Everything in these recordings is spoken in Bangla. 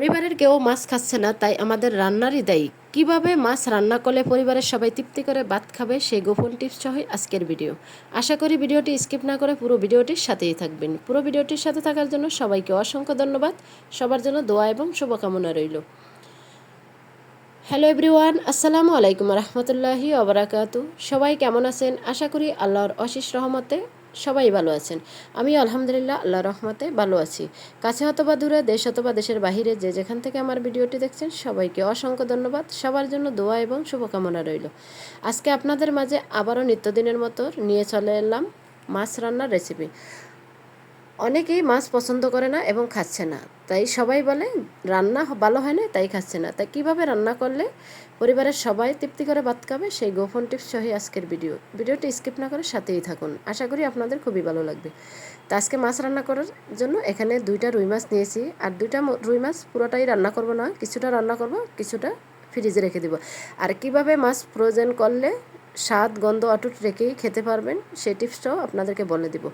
পরিবারের কেউ মাছ খাচ্ছে না, তাই আমাদের রান্নারই দায়ী। কীভাবে মাছ রান্না করলে পরিবারের সবাই তৃপ্তি করে ভাত খাবে সেই গোপন টিপস সহই আজকের ভিডিও। আশা করি ভিডিওটি স্কিপ না করে পুরো ভিডিওটির সাথেই থাকবেন। পুরো ভিডিওটির সাথে থাকার জন্য সবাইকে অসংখ্য ধন্যবাদ। সবার জন্য দোয়া এবং শুভকামনা রইল। হ্যালো এভরিওয়ান আসসালামু আলাইকুম রহমতুল্লাহি অবরাকাতু সবাই কেমন আছেন? আশা করি আল্লাহর অশেষ রহমতে সবাই ভালো আছেন। আমি আলহামদুলিল্লাহ আল্লাহ রহমতে ভালো আছি। কাছে অথবা দূরে, দেশ অথবা দেশের বাহিরে, যে যেখান থেকে আমার ভিডিওটি দেখছেন, সবাইকে অসংখ্য ধন্যবাদ। সবার জন্য দোয়া এবং শুভকামনা রইল। আজকে আপনাদের মাঝে আবারও নিত্যদিনের মতো নিয়ে চলে এলাম মাছ রান্নার রেসিপি অনেকেই মাছ পছন্দ করে না এবং খাচ্ছে না। তাই সবাই বলে, রান্না ভালো হয় না, তাই খাচ্ছে না। তাই কীভাবে রান্না করলে পরিবারের সবাই তৃপ্তি করে ভাত খাবে? সেই গোপন টিপস সহি আজকের ভিডিও। ভিডিওটি স্কিপ না করে সাথেই থাকুন। আশা করি আপনাদের খুবই ভালো লাগবে। তো আজকে মাছ রান্না করার জন্য এখানে দুইটা রুই মাছ নিয়েছি। আর দুইটা রুই মাছ পুরোটাই রান্না করব না। কিছুটা রান্না করব, কিছুটা ফ্রিজে রেখে দেবো। আর কীভাবে মাছ ফ্রোজেন করলে স্বাদ, গন্ধ অটুট রেখেই খেতে পারবেন, সেই টিপসটাও আপনাদেরকে বলে দিব।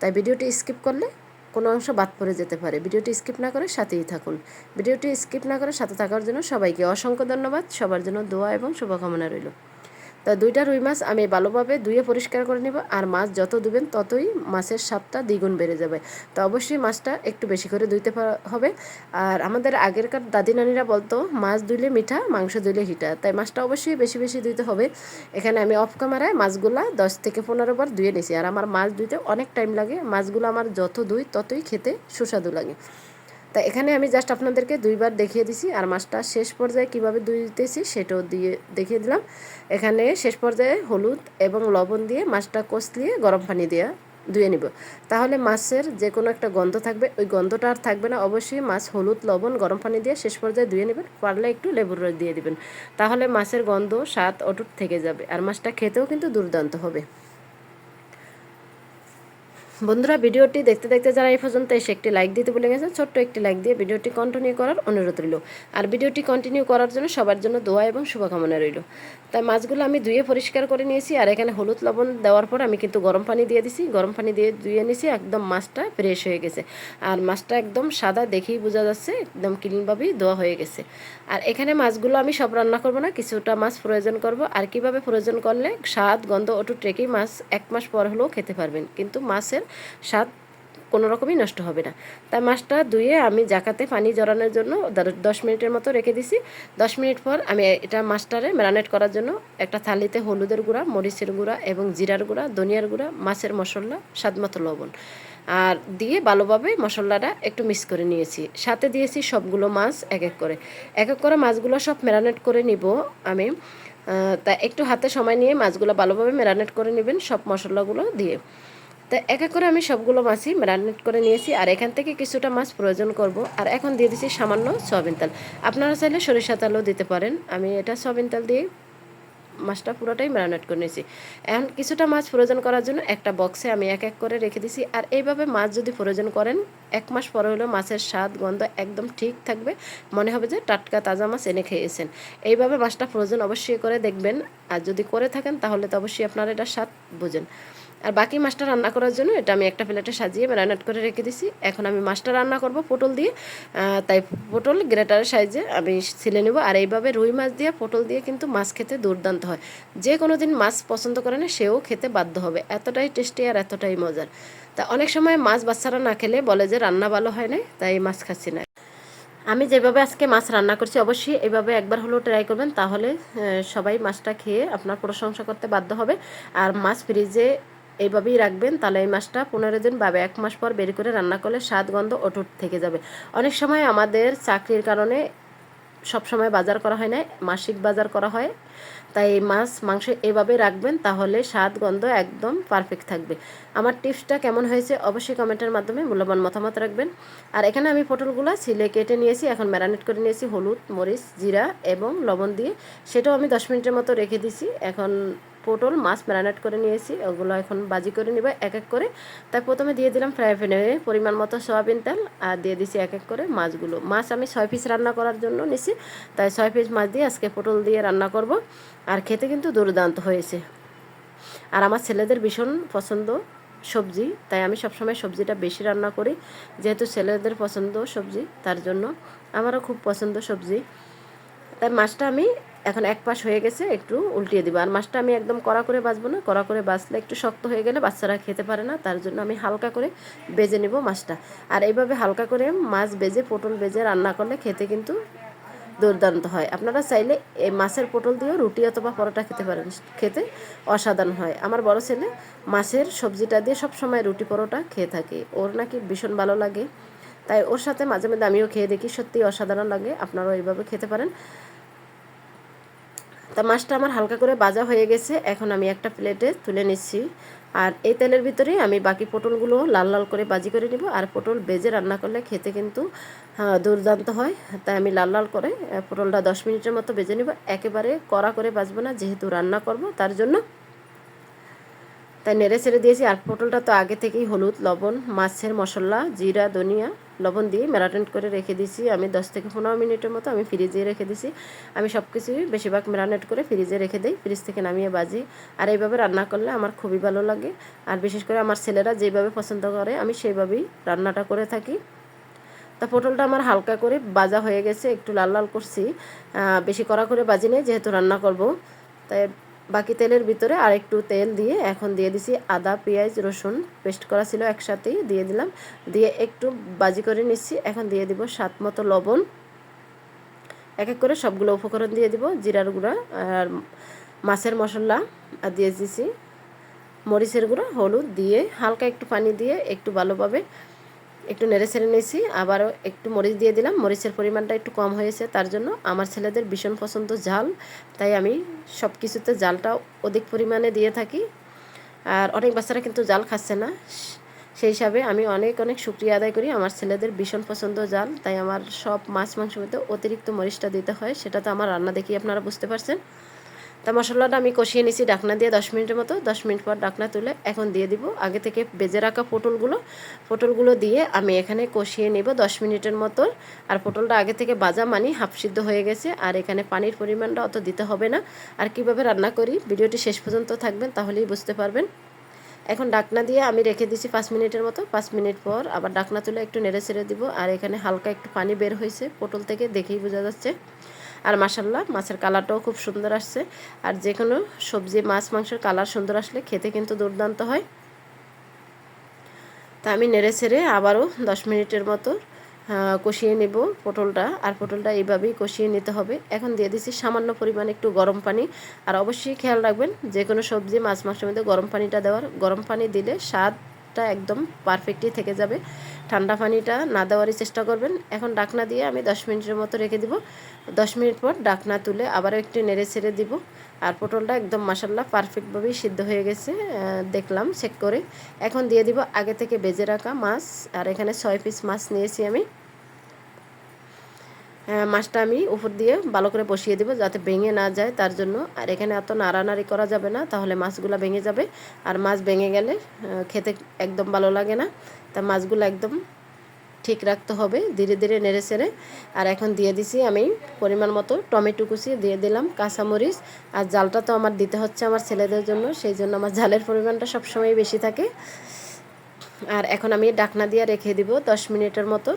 তাই ভিডিওটি স্কিপ করলে কোনো অংশ বাদ পড়ে যেতে পারে। ভিডিওটি স্কিপ না করে সাথেই থাকুন। ভিডিওটি স্কিপ না করে সাথে থাকার জন্য সবাইকে অসংখ্য ধন্যবাদ। সবার জন্য দোয়া এবং শুভকামনা রইল। তা দুইটা রুই মাছ আমি ভালোভাবে ধুয়ে পরিষ্কার করে নেব, আর মাছ যত ধুবেন ততই মাছের স্বাদটা দ্বিগুণ বেড়ে যাবে। তো অবশ্যই মাছটা একটু বেশি করে ধুইতে হবে। আর আমাদের আগেরকার দাদি নানিরা বলতো, মাছ ধুইলে মিঠা, মাংস ধুইলে হিটা। তাই মাছটা অবশ্যই বেশি বেশি ধুইতে হবে। এখানে আমি অফ ক্যামেরায় মাছগুলা দশ থেকে পনেরো বার ধুয়ে নিয়েছি আর আমার মাছ ধুইতে অনেক টাইম লাগে। মাছগুলো আমার যত ধুই ততই খেতে সুস্বাদু লাগে। তা এখানে আমি জাস্ট আপনাদেরকে দুইবার দেখিয়ে দিছি আর মাছটা শেষ পর্যায়ে কীভাবে দিতেছি সেটাও দিয়ে দেখিয়ে দিলাম। এখানে শেষ পর্যায়ে হলুদ এবং লবণ দিয়ে মাছটা কষলিয়ে গরম পানি দিয়ে ধুয়ে নিব। তাহলে মাছের যে কোনো একটা গন্ধ থাকবে, ওই গন্ধটা আর থাকবে না। অবশ্যই মাছ হলুদ, লবণ, গরম পানি দিয়ে শেষ পর্যায়ে ধুয়ে নেবেন, পারলে একটু লেবুর রস দিয়ে দিবেন। তাহলে মাছের গন্ধ স্বাদ অটুট থেকে যাবে আর মাছটা খেতেও কিন্তু দুর্দান্ত হবে। বন্ধুরা, ভিডিওটি দেখতে দেখতে যারা এই পর্যন্ত এসে একটি লাইক দিতে ভুলে গেছে ছোট্ট একটি লাইক দিয়ে ভিডিওটি কন্টিনিউ করার অনুরোধ রইল। আর ভিডিওটি কন্টিনিউ করার জন্য সবার জন্য দোয়া এবং শুভকামনা রইল। তাই মাছগুলো আমি ধুয়ে পরিষ্কার করে নিয়েছি, আর এখানে হলুদ লবণ দেওয়ার পর আমি কিন্তু গরম পানি দিয়ে দিছি। গরম পানি দিয়ে ধুয়ে নিয়েছি একদম মাছটা ফ্রেশ হয়ে গেছে। আর মাছটা একদম সাদা দেখেই বোঝা যাচ্ছে, একদম ক্লিনভাবেই ধোয়া হয়ে গেছে। আর এখানে মাছগুলো আমি সব রান্না করব না, কিছুটা মাছ প্রয়োজন করব। আর কীভাবে প্রয়োজন করলে স্বাদ, গন্ধ অটুট রেখেই মাছ এক মাস পর হলেও খেতে পারবেন। কিন্তু মাছের স্বাদ কোনো রকমই নষ্ট হবে না। তাই মাছটা ধুয়ে আমি জাকাতে পানি জড়ানোর জন্য দশ মিনিটের মতো রেখে দিছি। দশ মিনিট পর আমি এটা মাছটারে ম্যারিনেট করার জন্য একটা থালিতে হলুদের গুঁড়া, মরিচের গুঁড়া এবং জিরার গুঁড়া, ধনিয়ার গুঁড়া, মাছের মশলা, স্বাদমতো লবণ। আর দিয়ে ভালোভাবে মশলাটা একটু মিক্স করে নিয়েছি। সাথে দিয়েছি সবগুলো মাছ এক এক করে। এক এক করে মাছগুলো সব ম্যারিনেট করে নিব আমি। তা একটু হাতে সময় নিয়ে মাছগুলো ভালোভাবে ম্যারিনেট করে নেবেন সব মশলাগুলো দিয়ে। তা এক এক করে আমি সবগুলো মাছই ম্যারিনেট করে নিয়েছি, আর এখান থেকে কিছুটা মাছ প্রয়োজন করব। আর এখন দিয়ে দিচ্ছি সামান্য সয়াবিন তেল। আপনারা চাইলে সরিষা তেলও দিতে পারেন। আমি এটা সয়াবিন তেল দিয়ে মাছটা পুরোটাই ম্যারিনেট করে নিয়েছি। এখন কিছুটা মাছ প্রয়োজন করার জন্য একটা বক্সে আমি এক এক করে রেখে দিছি। আর এইভাবে মাছ যদি প্রয়োজন করেন, এক মাস পরে হলেও মাছের স্বাদ, গন্ধ একদম ঠিক থাকবে। মনে হবে যে টাটকা তাজা মাছ এনে খেয়েছেন। এইভাবে মাছটা প্রয়োজন অবশ্যই করে দেখবেন। আর যদি করে থাকেন, তাহলে তো অবশ্যই আপনারা এটা স্বাদ বোঝেন। আর বাকি মাছটা রান্না করার জন্য এটা আমি একটা প্লেটে সাজিয়ে ম্যারিনেট করে রেখে দিছি। এখন আমি মাছটা রান্না করব পটল দিয়ে। তাই পটল গ্রেটারের সাইজে আমি ছিলে নেব আর এইভাবে রুই মাছ দিয়ে, পটল দিয়ে কিন্তু মাছ খেতে দুর্দান্ত হয়। যে কোনো দিন মাছ পছন্দ করে না, সেও খেতে বাধ্য হবে। এতটাই টেস্টি আর এতটাই মজার। তা অনেক সময় মাছ বাচ্চারা না খেলে বলে যে রান্না ভালো হয় না তাই মাছ খাচ্ছি না। আমি যেভাবে আজকে মাছ রান্না করছি, অবশ্যই এভাবে একবার হলেও ট্রাই করবেন। তাহলে সবাই মাছটা খেয়ে আপনার প্রশংসা করতে বাধ্য হবে। আর মাছ ফ্রিজে এইভাবেই রাখবেন, তাহলে এই মাছটা পনেরো দিন বা এক মাস পর বের করে রান্না করলে স্বাদ, গন্ধ অটুট থেকে যাবে। অনেক সময় আমাদের চাকরির কারণে সব সময় বাজার করা হয় না, মাসিক বাজার করা হয়। তাই মাছ, মাংস এভাবে রাখবেন, তাহলে স্বাদ, গন্ধ একদম পারফেক্ট থাকবে। আমার টিপসটা কেমন হয়েছে অবশ্যই কমেন্টের মাধ্যমে মূল্যবান মতামত রাখবেন। আর এখানে আমি পটলগুলো ছিলে কেটে নিয়েছি, এখন ম্যারানেট করে নিয়েছি, হলুদ, মরিচ, জিরা এবং লবণ দিয়ে। সেটাও আমি দশ মিনিটের মতো রেখে দিছি, এখন পটল, মাছ ম্যারিনেট করে নিয়েছি, ওগুলো এখন বাজি করে নিব এক এক করে। তাই প্রথমে দিয়ে দিলাম ফ্রাই প্যানে পরিমাণ মতো সয়াবিন তেল, আর দিয়ে দিছি এক এক করে মাছগুলো। মাছ আমি ছয় পিস রান্না করার জন্য নিছি, তাই ছয় পিস মাছ দিয়ে আজকে পটল দিয়ে রান্না করব। আর খেতে কিন্তু দুর্দান্ত হয়েছে। আর আমার ছেলেদের ভীষণ পছন্দ সবজি, তাই আমি সবসময় সবজিটা বেশি রান্না করি। যেহেতু ছেলেদের পছন্দ সবজি, তার জন্য আমারও খুব পছন্দ সবজি। তাই মাছটা আমি এখন এক পাশ হয়ে গেছে, একটু উল্টিয়ে দিব। আর মাছটা আমি একদম কড়া করে বাজবো না, কড়া করে বাজলে একটু শক্ত হয়ে গেলে বাচ্চারা খেতে পারে না, তার জন্য আমি হালকা করে বেজে নিব মাছটা। আর এইভাবে হালকা করে মাছ বেজে, পটল বেজে রান্না করলে খেতে কিন্তু দুর্দান্ত হয়। আপনারা চাইলে এই মাছের পটল দিয়েও রুটি অথবা পরোটা খেতে পারেন, খেতে অসাধারণ হয়। আমার বড় ছেলে মাছের সবজিটা দিয়ে সব সময় রুটি পরোটা খেয়ে থাকে। ওর নাকি ভীষণ ভালো লাগে, তাই ওর সাথে মাঝে মাঝে আমিও খেয়ে দেখি সত্যি অসাধারণ লাগে, আপনারাও এইভাবে খেতে পারেন। তা মাছটা আমার হালকা করে বাজা হয়ে গেছে, এখন আমি একটা প্লেটে তুলে নিচ্ছি। আর এই তেলের ভিতরে আমি বাকি পটলগুলো লাল লাল করে বাজি করে নিব, আর পটল বেজে রান্না করলে খেতে কিন্তু দুর্দান্ত হয়। তাই আমি লাল লাল করে পটলটা দশ মিনিটের মতো বেজে নিব। একেবারে কড়া করে বাজবো না, যেহেতু রান্না করব, তার জন্য। তাই নেড়ে ছেড়ে দিয়েছি। আর পটলটা তো আগে থেকেই হলুদ, লবণ, মাছের মশলা, জিরা, ধনিয়া লবণ দিয়ে ম্যারানেট করে রেখে দিয়েছি। আমি দশ থেকে পনেরো মিনিটের মতো আমি ফ্রিজে রেখে দিয়েছি। আমি সব কিছুই বেশিরভাগ ম্যারানেট করে ফ্রিজে রেখে দিই ফ্রিজ থেকে নামিয়ে বাজি। আর এইভাবে রান্না করলে আমার খুবই ভালো লাগে। আর বিশেষ করে আমার ছেলেরা যেভাবে পছন্দ করে, আমি সেইভাবেই রান্নাটা করে থাকি। তা পটলটা আমার হালকা করে বাজা হয়ে গেছে, একটু লাল লাল করছি। বেশি কড়া করে বাজি নেই, যেহেতু রান্না করব। তাই বাকি তেলের ভিতরে আর একটু তেল দিয়ে এখন দিয়ে দিছি আদা, পেঁয়াজ, রসুন পেস্ট করা ছিল একসাথেই দিয়ে দিলাম। দিয়ে একটু বাজি করে নিচ্ছি। এখন দিয়ে দিব স্বাদ মতো লবণ। এক এক করে সবগুলো উপকরণ দিয়ে দিব, জিরার গুঁড়া আর মাছের মশলা আর দিয়ে দিছি। মরিচের গুঁড়া, হলুদ দিয়ে হালকা একটু পানি দিয়ে একটু ভালোভাবে একটু নেড়ে ছেড়ে নিয়েছি, আবারও একটু মরিচ দিয়ে দিলাম। মরিচের পরিমাণটা একটু কম হয়েছে তার জন্য। আমার ছেলেদের ভীষণ পছন্দ ঝাল, তাই আমি সব কিছুতে জালটা অধিক পরিমাণে দিয়ে থাকি। আর অনেক বাচ্চারা কিন্তু জাল খাচ্ছে না। সেই হিসাবে আমি অনেক অনেক শুক্রিয়া আদায় করি। আমার ছেলেদের ভীষণ পছন্দ জাল তাই আমার সব মাছ, মাংসের মধ্যে অতিরিক্ত মরিচটা দিতে হয়। সেটা তো আমার রান্না দেখি আপনারা বুঝতে পারছেন। তা মশলাটা আমি কষিয়ে নিছি ডাকনা দিয়ে দশ মিনিটের মতো, দশ মিনিট পর ডাকনা তুলে এখন দিয়ে দিব। আগে থেকে বেজে রাখা পটলগুলো পটলগুলো দিয়ে আমি এখানে কষিয়ে নিব দশ মিনিটের মতো। আর পটলটা আগে থেকে বাজা মানি, হাফ সিদ্ধ হয়ে গেছে। আর এখানে পানির পরিমাণটা অত দিতে হবে না। আর কীভাবে রান্না করি, ভিডিওটি শেষ পর্যন্ত থাকবেন, তাহলেই বুঝতে পারবেন। এখন ডাকনা দিয়ে আমি রেখে দিছি পাঁচ মিনিটের মতো। পাঁচ মিনিট পর আবার ডাকনা তুলে একটু নেড়ে ছেড়ে দিব। আর এখানে হালকা একটু পানি বের হয়েছে, পটল থেকে দেখেই বোঝা যাচ্ছে। আর মাসাল্লাহ মাছের কালারটাও খুব সুন্দর আসছে। আর যে কোনো সবজি, মাছ, মাংসের কালার সুন্দর আসলে খেতে কিন্তু দুর্দান্ত হয়। তা আমি নেড়ে ছেড়ে আবারও দশ মিনিটের মতো কষিয়ে নেব পটলটা। আর পটলটা এইভাবেই কষিয়ে নিতে হবে। এখন দিয়ে দিচ্ছি সামান্য পরিমাণে একটু গরম পানি। আর অবশ্যই খেয়াল রাখবেন যে কোনো সবজি, মাছ, মাংসের মধ্যে গরম পানিটা দেওয়ার, গরম পানি দিলে স্বাদটা একদম পারফেক্টই থেকে যাবে। ঠান্ডা পানিটা না দেওয়ারই চেষ্টা করবেন। এখন ডাকনা দিয়ে আমি দশ মিনিটের মতো রেখে দিব। দশ মিনিট পর ডাকনা তুলে আবারও একটু নেড়ে ছেড়ে দিব। আর পটলটা একদম মাসাল্লাহ পারফেক্টভাবেই সিদ্ধ হয়ে গেছে দেখলাম চেক করে। এখন দিয়ে দিব আগে থেকে বেজে রাখা মাছ। আর এখানে ছয় পিস মাছ নিয়েছি আমি। মাছটা আমি উপর দিয়ে ভালো করে বসিয়ে দেবো যাতে ভেঙে না যায়, তার জন্য। আর এখানে এত নাড়ানাড়ি করা যাবে না, তাহলে মাছগুলো ভেঙে যাবে। আর মাছ ভেঙে গেলে খেতে একদম ভালো লাগে না। তা মাছগুলো একদম ঠিক রাখতে হবে, ধীরে ধীরে নেড়ে সেড়ে আর এখন দিয়ে দিছি আমি পরিমাণ মতো টমেটো কুচি, দিয়ে দিলাম কাঁচামরিচ। আর জালটা তো আমার দিতে হচ্ছে আমার ছেলেদের জন্য, সেই জন্য আমার জালের পরিমাণটা সবসময় বেশি থাকে। আর এখন আমি ডাকনা দিয়ে রেখে দিব দশ মিনিটের মতো।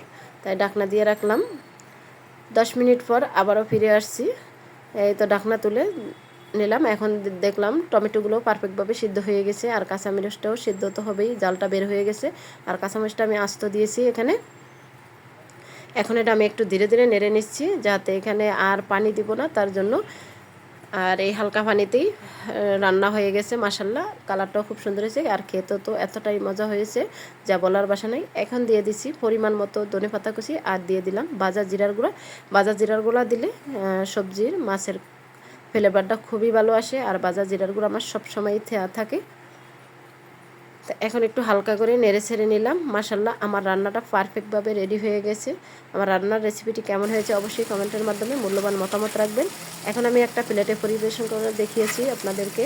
তাই ডাকনা দিয়ে রাখলাম। দশ মিনিট পর আবারও ফিরে আসছি। এই তো ঢাকনা তুলে নিলাম। এখন দেখলাম টমেটোগুলো পারফেক্টভাবে সিদ্ধ হয়ে গেছে আর কাঁচামরিচটাও সিদ্ধ তো হবেই, জালটা বের হয়ে গেছে। আর কাঁচামরিচটা আমি আস্ত দিয়েছি এখানে। এখন এটা আমি একটু ধীরে ধীরে নেড়ে নিচ্ছি যাতে এখানে আর পানি দিব না, তার জন্য আর এই হালকা পানিতেই রান্না হয়ে গেছে মাসাল্লাহ কালারটাও খুব সুন্দর হয়েছে, আর খেতে তো এতটাই মজা হয়েছে, যা বলার বাসা নেই। এখন দিয়ে দিছি পরিমাণ মতো ধনে পাতা কুচি, আর দিয়ে দিলাম বাজার জিরার গুঁড়া। বাজার জিরার গুঁড়া দিলে সবজির মাছের ফ্লেভারটা খুবই ভালো আসে, আর বাজার জিরার গুঁড়ো আমার সবসময়ই থাকে। তো এখন একটু হালকা করে নেড়ে ছেড়ে নিলাম। মাসাল্লাহ আমার রান্নাটা পারফেক্টভাবে রেডি হয়ে গেছে। আমার রান্নার রেসিপিটি কেমন হয়েছে অবশ্যই কমেন্টের মাধ্যমে মূল্যবান মতামত রাখবেন। এখন আমি একটা প্লেটে পরিবেশন করে দেখিয়েছি আপনাদেরকে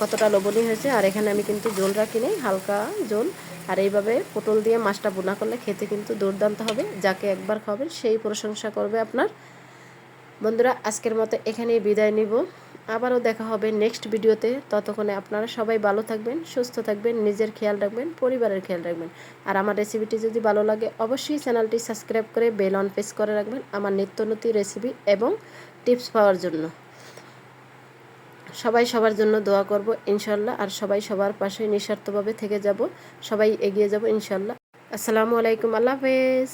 কতটা লবণী হয়েছে। আর এখানে আমি কিন্তু জোল রাখি নেই, হালকা জোল। আর এইভাবে পটল দিয়ে মাছটা বোনা করলে খেতে কিন্তু দুর্দান্ত হবে। যাকে একবার খাবেন সেই প্রশংসা করবে আপনার। বন্ধুরা, আজকের মতো এখানেই বিদায় নিব। আবারও দেখা হবে নেক্সট ভিডিওতে। ততক্ষণে আপনারা সবাই ভালো থাকবেন, সুস্থ থাকবেন, নিজের খেয়াল রাখবেন, পরিবারের খেয়াল রাখবেন। আর আমার রেসিপিটি যদি ভালো লাগে, অবশ্যই চ্যানেলটি সাবস্ক্রাইব করে বেল অন প্রেস করে রাখবেন আমার নিত্য নতুন রেসিপি এবং টিপস পাওয়ার জন্য। সবাই সবার জন্য দোয়া করব ইনশাল্লাহ আর সবাই সবার পাশে নিঃস্বার্থভাবে থেকে যাব। সবাই এগিয়ে যাব ইনশাল্লাহ আসসালামু আলাইকুম, আল্লাহ হাফেজ।